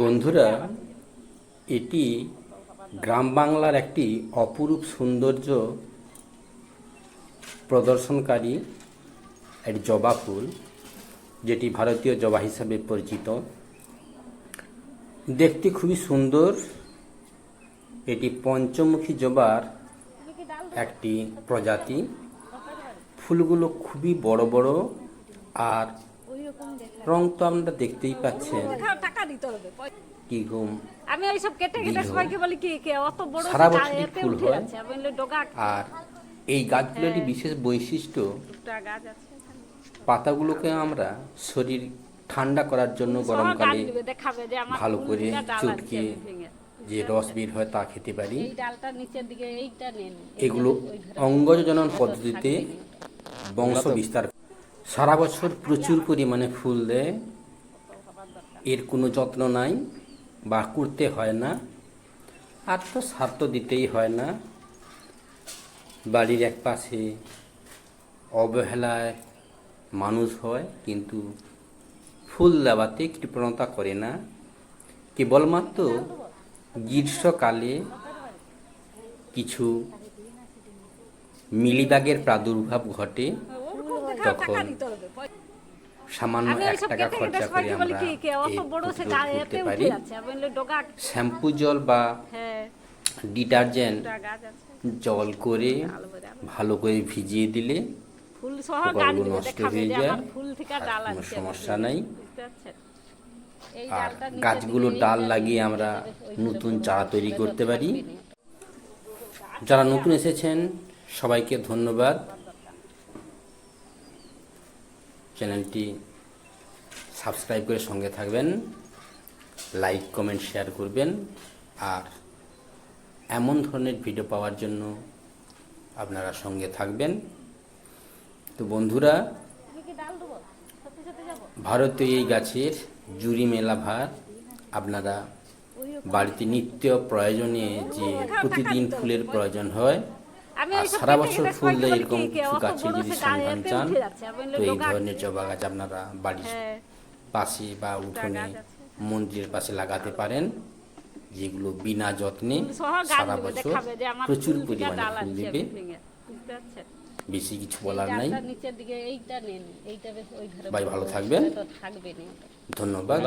বন্ধুরা, এটি গ্রাম বাংলার একটি অপরূপ সৌন্দর্য প্রদর্শনকারী একটি জবা ফুল, যেটি ভারতীয় জবা হিসাবে পরিচিত। দেখতে খুবই সুন্দর। এটি পঞ্চমুখী জবার একটি প্রজাতি। ফুলগুলো খুবই বড় বড় আর রং তো আমরা দেখতেই পাচ্ছেন। দিতে হবে। কি গুম আমি কেটে কেটে সবাইকে বলি কি কে অত বড় সারা বছরই ফুল হয়। আর এই গাছগুলোরই বিশেষ বৈশিষ্ট্য? দুটা গাছ আছে পাতাগুলোকে আমরা শরীর ঠান্ডা করার জন্য গরমকালে ভালো করে চটকে যে রস বের হয় তা খেতে পারি। এগুলো অঙ্গজনন পদ্ধতিতে বংশ বিস্তার সারা বছর প্রচুর পরিমাণে ফুল দেয়। এর কোনো যত্ন নাই, বা করতে হয় না আর তো সার তো দিতেই হয় না। বাড়ির এক পাশে অবহেলায় মানুষ হয়, কিন্তু ফুল দেওয়াতে কৃপণতা করে না। কেবলমাত্র গ্রীষ্মকালে কিছু মিলিবাগের প্রাদুর্ভাব ঘটে, তখন সামান্য এক টাকা খরচা করে আমরা করতে পারি। শ্যাম্পু জল বা হ্যাঁ। ডিটারজেন্ট জল করে ভালো করে ভিজিয়ে দিলে ফুল পোকাগুলো নষ্ট হয়ে যায়, কোনো সমস্যা নাই। আর গাছগুলো ডাল লাগিয়ে আমরা নতুন চারা তৈরি করতে পারি। যারা নতুন এসেছেন সবাইকে ধন্যবাদ। চ্যানেলটি সাবস্ক্রাইব করে সঙ্গে থাকবেন, লাইক, কমেন্ট, শেয়ার করবেন, আর এমন ধরনের ভিডিও পাওয়ার জন্য আপনারা সঙ্গে থাকবেন। তো বন্ধুরা ভারতীয় এই গাছের জুড়ি মেলা ভার আপনারা বাড়িতে নিত্য প্রয়োজনে যে প্রতিদিন ফুলের প্রয়োজন হয় আর সারা বছর ফুল দেয় এরকম গাছের যদি সন্ধান চান তো এই ধরনের জবা গাছ আপনারা বাড়ির হ্যাঁ। পাশে বা উঠোনে মন্দিরের পাশে লাগাতে পারেন যেগুলো বিনা যত্নে সারা বছর দেখাবে যে আমার প্রচুর পরিমাণে ফুল দেবে। বেশি কিছু বলার নাই। ডালটা নিচের দিকে এইটা নেন এইটা বেশ ওই ঘরে ভাই ভালো থাকবেন। ধন্যবাদ।